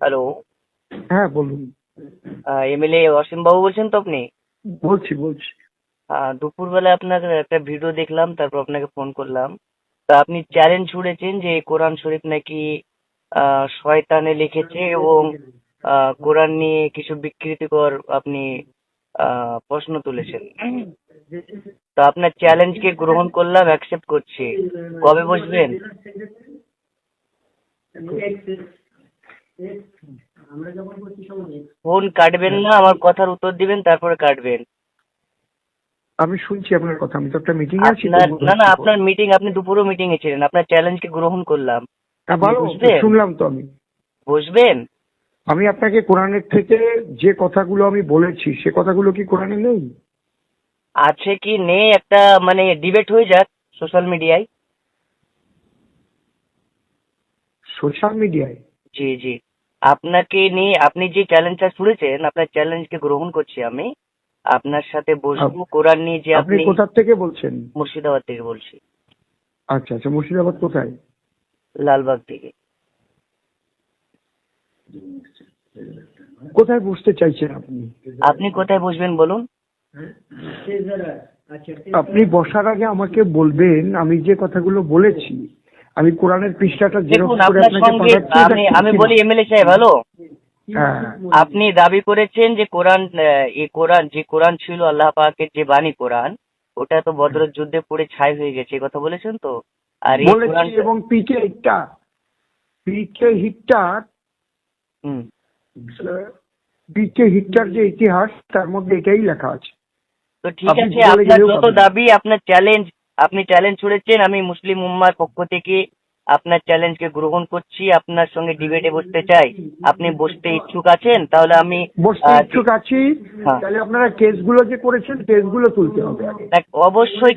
Hello হ্যাঁ বলুন। MLA অসীম বাবু বলছেন তো আপনি? বলছি বলছি। দুপুরবেলা আপনার একটা ভিডিও দেখলাম তারপর আপনাকে ফোন করলাম। তা আপনি চ্যালেঞ্জ ছুড়েছেন যে কোরআন শরীফ নাকি শয়তানে লিখেছে এবং কোরআন নিয়ে কিছু বিকৃতিকর আপনি আহ, প্রশ্ন তুলেছেন। তো আপনার চ্যালেঞ্জকে গ্রহণ করলাম অ্যাকসেপ্ট করছি। কবে বসবেন? ফোন কাটবেন না আমার কথার উত্তর দিবেন তারপরে কাটবেন। আমি শুনছি আপনার কথা আমি তো একটা মিটিং এ আছি। না না আপনার মিটিং আপনি দুপুরে মিটিং এ ছিলেন আপনার চ্যালেঞ্জকে গ্রহণ করলাম। ভালো শুনলাম তো আমি। বুঝবেন? আমি আপনাকে কোরআনের থেকে যে কথাগুলো আমি বলেছি সে কথাগুলো কি কোরআনে নেই? আছে কি নেই? একটা মানে ডিবেট হয়ে যাক সোশ্যাল মিডিয়ায় সোশ্যাল মিডিয়ায় জি জি। আপনাকে নিয়ে আপনি যে চ্যালেঞ্জটা ছুড়েছেন আপনার চ্যালেঞ্জকে গ্রহণ করছি আমি। আপনার সাথে বসবো কোরআন নিয়ে যে আপনি আপনি কোথা থেকে বলছেন? মুর্শিদাবাদ থেকে বলছি। আচ্ছা আচ্ছা মুর্শিদাবাদ কোথায়? লালবাগ থেকে। কোথায় বসতে চাইছেন আপনি? আপনি কোথায় বসবেন বলুন? আপনি বসার আগে আমাকে বলবেন আমি যে কথাগুলো বলেছি আমি কোরআনের পৃষ্ঠাটা দেখুন আপনার সঙ্গে আমি বলি এমএলএ সাহেব হ্যালো? হ্যাঁ। আপনি দাবি করেছেন যে কোরআন এই কোরআন যে কোরআন ছিল আল্লাহ পাকের যে বাণী কোরআন ওটা তো বদরের যুদ্ধে পড়ে ছাই হয়ে গেছে কথা বলেছেন তো? আর এই বলেছি কোরআন এবং পিকে হিটটা পিকে হিটটার হুম। পিকে হিটটার যে ইতিহাস তার মধ্যে এটাই লেখা আছে। তো ঠিক আছে আপনার যত দাবি আপনার চ্যালেঞ্জ আপনি চ্যালেঞ্জ ছুড়েছেন আমি মুসলিম উম্মার পক্ষ থেকে আপনার চ্যালেঞ্জকে গ্রহণ করছি আপনার সঙ্গে ডিবেটে বসতে চাই। আপনি বসতে ইচ্ছুক আছেন? তাহলে আমি বসতে ইচ্ছুক আছি। হ্যাঁ। তাহলে আপনারা কেসগুলো যে করেছেন কেসগুলো তুলতে হবে অবশ্যই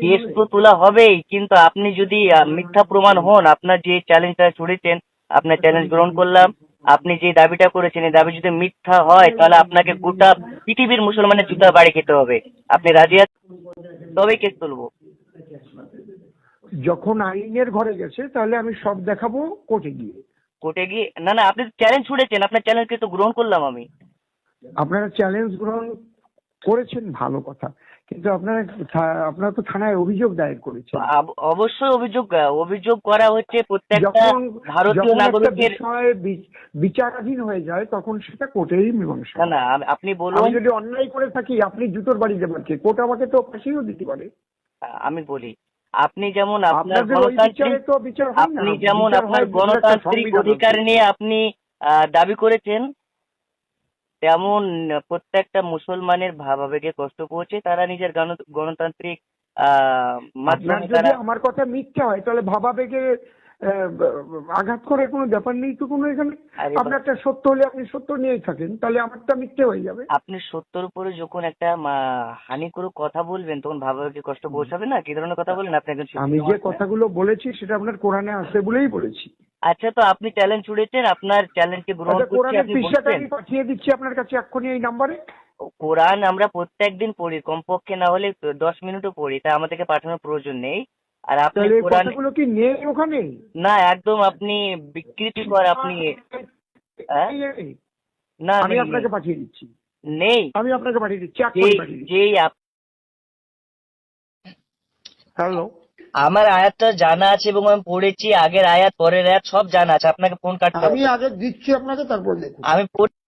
কেস তো তোলা হবেই কিন্তু আপনি যদি মিথ্যা প্রমাণ হন আপনার যে চ্যালেঞ্জটা ছুড়েছেন আপনার চ্যালেঞ্জ গ্রহণ করলাম আপনি যে দাবিটা করেছেন এই দাবি যদি মিথ্যা হয় তাহলে আপনাকে গোটা পৃথিবীর মুসলমানের জুতা বাড়ি খেতে হবে। আপনি রাজি আছেন? তবেই কেস তুলবো। যখন আইনের ঘরে গেছে তাহলে আমি সব দেখাবো কোর্টে গিয়ে। কোর্টে গিয়ে না না আপনি চ্যালেঞ্জ ছুড়েছেন আপনার চ্যালেঞ্জকে তো গ্রহণ করলাম আমি। আপনারা চ্যালেঞ্জ গ্রহণ করেছেন ভালো কথা। কিন্তু আপনারা আপনারা তো থানায় অভিযোগ দায়ের করেছেন। অবশ্যই অভিযোগ অভিযোগ করা হচ্ছে প্রত্যেকটা ভারতীয় নাগরিকের বিষয় বিচারাধীন হয়ে যায় তখন সেটা কোর্টেরই মীমাংসা। না না আপনি বলুন আমি যদি অন্যায় করে থাকি আপনি জুতোর বাড়ি দেবেন কে কোর্ট আমাকে তো ফাঁসিও দিতে পারে। আমি বলি আপনি যেমন আপনার গণতান্ত্রিক আপনি যেমন আপনার গণতান্ত্রিক অধিকার নিয়ে আপনি দাবি করেছেন তেমন প্রত্যেকটা মুসলমানের ভাবাবেগে কষ্ট পৌঁছে তারা নিজের গণ- গণতান্ত্রিক মাধ্যমে যদি আমার কথা মিথ্যা হয় তাহলে ভাবাবেগে আঘাত করে কোনো ব্যাপার নেই তো কোনো এখানে? আপনার একটা সত্য হলে আপনি সত্য নিয়েই থাকেন তাহলে আমারটা মিথ্যে হয়ে যাবে। আপনি সত্যর উপরে যখন একটা মা- হানিকর কথা বলবেন তখন ভাবাবেগে কষ্ট পৌঁছাবে না? কি ধরনের কথা বলেন আপনি আমি যে কথাগুলো বলেছি সেটা আপনার কোরআনে আছে বলেই বলেছি। আচ্ছা তো আপনি চ্যালেঞ্জ ছুড়েছেন আপনার চ্যালেঞ্জকে গ্রহণ আচ্ছা করছি আপনি বলছেন। পাঠিয়ে দিচ্ছি আপনার কাছে এক্ষুনি এই নাম্বারে। কোরআন আমরা প্রত্যেকদিন পড়ি কমপক্ষে না হলে দশ মিনিটও পড়ি তাই আমাদেরকে পাঠানোর প্রয়োজন নেই। আর আপনি কোরআন কথাগুলো কি নেই ওখানে? না একদম আপনি বিকৃতি বিকৃতিকর আপনি হ্যাঁ? না আমি আপনাকে পাঠিয়ে দিচ্ছি। নেই। আমি আপনাকে পাঠিয়ে দিচ্ছি যেই পাঠিয়ে দিচ্ছি। যেই আপ- হ্যালো। আমার আয়াতটা জানা আছে এবং আমি পড়েছি আগের আয়াত পরের আয়াত সব জানা আছে। আপনাকে ফোন কাটতে আমি হবে। আগে দিচ্ছি আপনাকে তারপর দেখুন। আমি পড়-